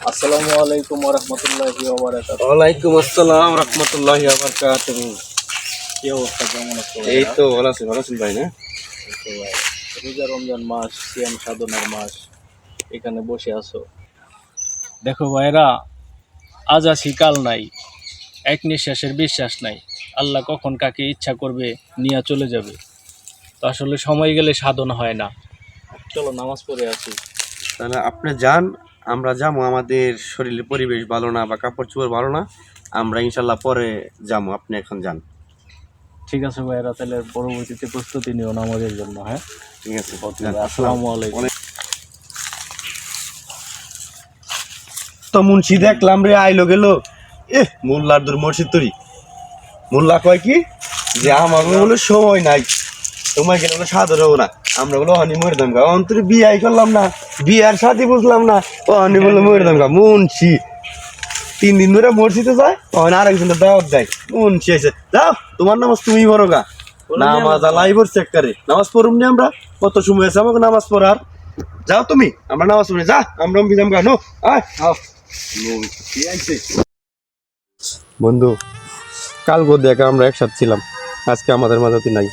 আসসালামু আলাইকুম রহমতুল্লাহি ওয়ালাইকুম আসসালাম রহমতুল্লাহি বারাকাতুহু কি অবস্থা? কেমন আছো এই তো ভালো আছি ভালো আছেন ভাই না? ভাই, রোজা রমজান মাস সিয়াম সাধনার মাস এখানে বসে আছো। দেখো ভাইরা আজ আছি কাল নাই এক নিঃশ্বাসের বিশ্বাস নাই। আল্লাহ কখন কাকে ইচ্ছা করবে নিয়ে চলে যাবে। তো আসলে সময় গেলে সাধন হয় না। চলো নামাজ পড়ে আছি তাহলে আপনি যান আমরা যাব আমাদের শরীরের পরিবেশ ভালো না বা কাপড় চোপড় ভালো না আমরা ইনশাল্লাহ পরে যাব আপনি এখন যান। ঠিক আছে ভাইরা তাহলে পরবর্তীতে প্রস্তুতি নিও নামাজের জন্য হ্যাঁ? ঠিক আছে আসসালামু আলাইকুম। তো মুন্সি দেখলাম রে আইলো গেল। এ মোল্লার দূর মসজিদ তরি। মোল্লা কয় কি? যে আমার সময় নাই। তোমার গেলে বলে সাদর হব না? আমরা বলে অনি মরে দাম গা। অন্তরে বিয়াই করলাম না বিয়ার সাথে বুঝলাম না অনি বলে মরে দাম গা। মুন্সি। তিন দিন ধরে মসজিদে যায় তখন আরেকজনের দাওয়াত দেয়। মুন্সি আছে যাও তোমার নামাজ তুমি বড় গা। নামাজ আলাই পড়ছে একবারে। নামাজ পড়ুম নি আমরা? কত সময় আছে আমাকে নামাজ পড়ার? যাও তুমি আমরা নামাজ পড়ি। যা আমরা বিজাম গা নো আয়। বন্ধু কাল গো দেখ আমরা একসাথে ছিলাম। আজকে আমাদের মাঝে তুই নাই।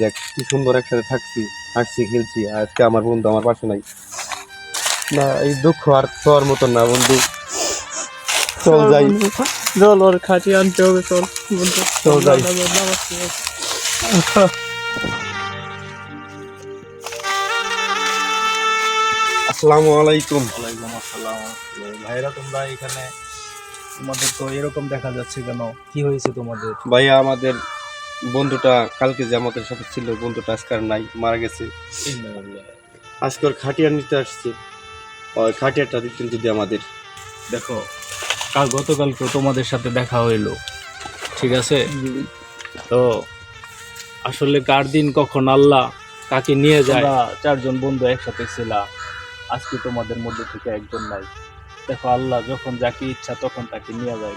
দেখ কি সুন্দর একসাথে থাকছি হাসছি খেলছি আজকে আমার বন্ধু আমার পাশে নাই। না এই দুঃখ আর তোর মতন না বন্ধু। চল যাই। চল ওর খাটি আনতে হবে চল চল যাই। আসসালামু আলাইকুম। ওয়ালাইকুম আসসালাম। ভাইরা তোমরা এখানে তোমাদের তো এরকম দেখা যাচ্ছে কেন? কি হয়েছে তোমাদের? ভাইয়া আমাদের বন্ধুটা কালকে যে আমাদের সাথে ছিল বন্ধুটা আজকে আর নাই মারা গেছে। আজকে ওর খাটিয়া নিতে আসছে। ওই খাটিয়াটা দিতেন যদি আমাদের। দেখো কাল গতকালকে তোমাদের সাথে দেখা হইল ঠিক আছে? তো আসলে কার দিন কখন আল্লাহ কাকে নিয়ে যায়? চারজন বন্ধু একসাথে ছিলাম আজকে তোমাদের মধ্যে থেকে একজন নাই। দেখো আল্লাহ যখন যাকে ইচ্ছা তখন তাকে নিয়ে যায়।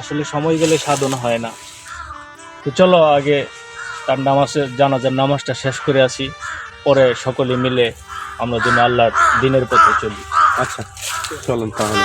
আসলে সময় গেলে সাধন হয় না। তো চলো আগে তার নামাজের জানাজার নামাজটা শেষ করে আসি। পরে সকলে মিলে আমরা যেন আল্লাহর দিনের পথে চলি। আচ্ছা চলেন তাহলে।